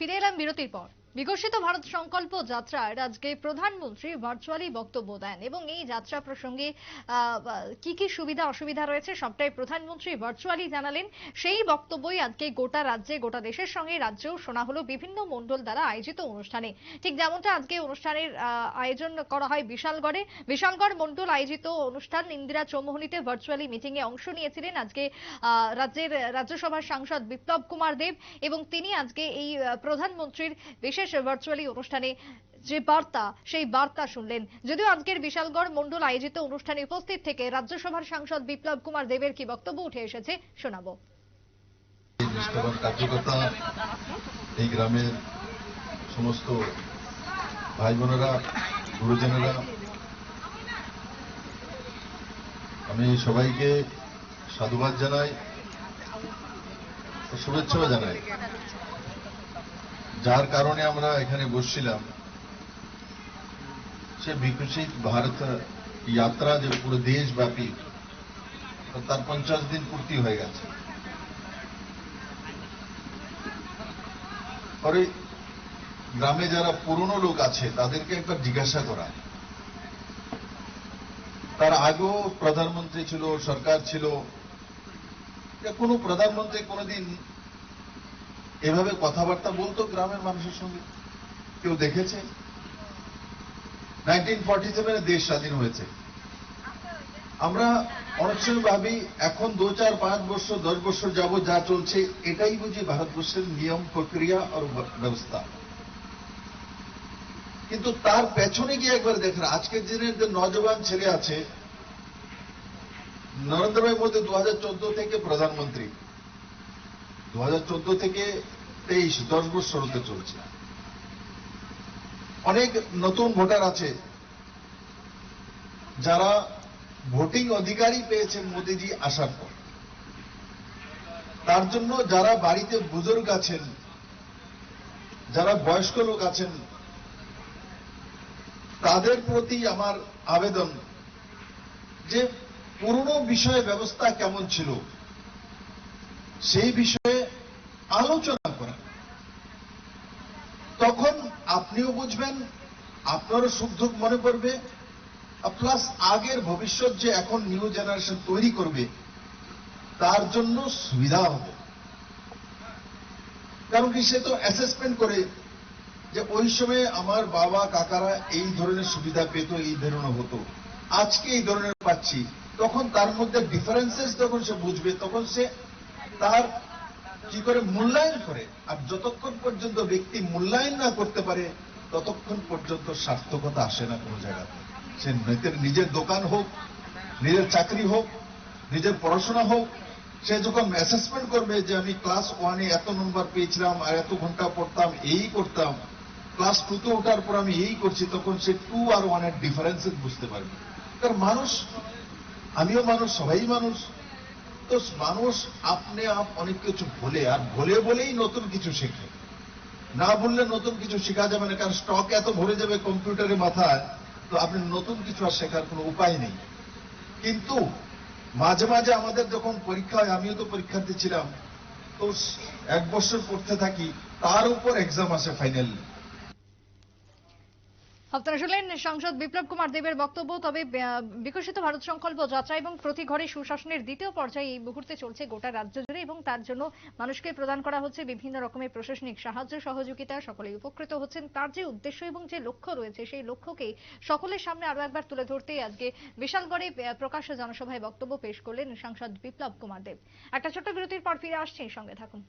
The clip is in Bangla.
ফিরে এলাম বিরতির পর। বিকশিত ভারত সংকল্প যাত্রার আজকে প্রধানমন্ত্রী ভার্চুয়ালি বক্তব্য দেন এবং এই যাত্রা প্রসঙ্গে কি কি সুবিধা অসুবিধা রয়েছে সবটাই প্রধানমন্ত্রী ভার্চুয়ালি জানালেন। সেই বক্তব্যই আজকে গোটা রাজ্যে, গোটা দেশের সঙ্গে রাজ্যেও শোনা হলো বিভিন্ন মণ্ডল দ্বারা আয়োজিত অনুষ্ঠানে। ঠিক যেমনটা আজকে অনুষ্ঠানের আয়োজন করা হয় বিশালগড়ে। বিশালগড় মণ্ডল আয়োজিত অনুষ্ঠান ইন্দিরা চৌমোহনীতে ভার্চুয়ালি মিটিং এ অংশ নিয়েছিলেন আজকে রাজ্যের রাজ্যসভার সাংসদ বিপ্লব কুমার দেব এবং তিনি আজকে এই প্রধানমন্ত্রীর বিশেষ ভার্চুয়ালি অনুষ্ঠানে যে বার্তা, সেই বার্তা শুনলেন। যদিও আজকের বিশালগড় মণ্ডল আয়োজিত অনুষ্ঠানে উপস্থিত থেকে রাজ্যসভার সাংসদ বিপ্লব কুমার দেবের কি বক্তব্য উঠে এসেছে, শোনাবো। কার্যকর্তা, এই গ্রামের সমস্ত ভাই বোনেরা গুরুজনেরা, আমি সবাইকে সাধুবাদ জানাই শুভেচ্ছাও জানাই। যার কারণে আমরা এখানে বসছিলাম। সে বিকশিত ভারত যাত্রা যে পুরো দেশব্যাপী, তার পঞ্চাশ দিন পূর্তি হয়ে গেছে। পরে গ্রামে যারা পুরনো লোক আছে, তাদেরকে একবার জিজ্ঞাসা করা। তার আগেও প্রধানমন্ত্রী ছিল, সরকার ছিল। কোনো প্রধানমন্ত্রী কোনোদিন এভাবে কথাবার্তা বলতো গ্রামের মানুষের সঙ্গে। কেউ দেখেছে? দেশ স্বাধীন হয়েছে। আমরা অনেক সময় ভাবি এখন দু চার পাঁচ বছর, দশ বছর যাব যা চলছে, এটাই বুঝি ভারতবর্ষের নিয়ম, প্রক্রিয়া আর ব্যবস্থা। কিন্তু তার পেছনে গিয়ে একবার দেখেন, আজকের দিনের যে নজবান ছেলে আছে নরেন্দ্র ভাই মোদী দু হাজার চোদ্দ থেকে প্রধানমন্ত্রী। দু হাজার চোদ্দ থেকে তেইশ, দশ বছর হতে চলছে। অনেক নতুন ভোটার আছে, যারা ভোটিং অধিকারই পেয়েছেন মোদিজি আসার পর। তার জন্য যারা বাড়িতে বুজুর্গ আছেন, যারা বয়স্ক লোক আছেন, তাদের প্রতি আমার আবেদন যে পুরনো বিষয়ে ব্যবস্থা কেমন ছিল সেই বিষয়ে আলোচনা করা। তখন আপনিও বুঝবেন, আপনারও সুখ দুঃখ মনে পড়বে প্লাস আগের ভবিষ্যৎ যে এখন নিউ জেনারেশন তৈরি করবে, তার জন্য সুবিধা হবে। কারণ কি সে তো অ্যাসেসমেন্ট করে যে ওই সময় আমার বাবা, কাকারা এই ধরনের সুবিধা পেত, এই ধরনের হতো। আজকে এই ধরনের পাচ্ছি। তখন তার মধ্যে ডিফারেন্সেস যখন সে বুঝবে, তখন সে তার কি করে মূল্যায়ন করে? আর যতক্ষণ পর্যন্ত ব্যক্তি মূল্যায়ন না করতে পারে, ততক্ষণ পর্যন্ত সার্থকতা আসে না কোনো জায়গাতে সে নিজের নিজের দোকান হোক, নিজের চাকরি হোক, নিজের পড়াশোনা হোক, সে যখন অ্যাসেসমেন্ট করবে যে আমি ক্লাস ওয়ানে এত নম্বর পেয়েছিলাম আর এত ঘণ্টা পড়তাম, এই করতাম ক্লাস টুতে ওঠার পর আমি এই করছি, তখন সে টু আর ওয়ানের ডিফারেন্সেস বুঝতে পারবে। কারণ মানুষ, আমিও মানুষ, সবাই মানুষ তো মানুষ আপনি আপ অনেক কিছু ভোলে আর ভোলে বলেই নতুন কিছু শেখে। না বললে নতুন কিছু শেখা যাবে না, কারণ স্টক এত ভরে যাবে কম্পিউটারের মাথায়, তো আপনি নতুন কিছু আর শেখার কোনো উপায় নেই। কিন্তু মাঝে মাঝে আমাদের যখন পরীক্ষা হয়, আমিও তো পরীক্ষার্থী ছিলাম, তো এক বছর পড়তে থাকি, তার উপর এক্সাম আসে ফাইনালি আপনারা শুনলেন সাংসদ বিপ্লব কুমার দেবের বক্তব্য, তবে বিকশিত ভারত সংকল্প, যাত্রা এবং প্রতি ঘরে সুশাসনের দ্বিতীয় পর্যায়ে এই মুহূর্তে চলছে গোটা রাজ্য জুড়ে এবং তার জন্য মানুষকে প্রদান করা হচ্ছে বিভিন্ন রকমের প্রশাসনিক সাহায্য, সহযোগিতা, সকলেই উপকৃত হচ্ছেন। তার যে উদ্দেশ্য এবং যে লক্ষ্য রয়েছে, সেই লক্ষ্যকে সকলের সামনে আরও একবার তুলে ধরতে আজকে বিশালগড়ে প্রকাশ্য জনসভায় বক্তব্য পেশ করলেন সাংসদ বিপ্লব কুমার দেব। একটা ছোট্ট বিরতির পর ফিরে আসছে, সঙ্গে থাকুন।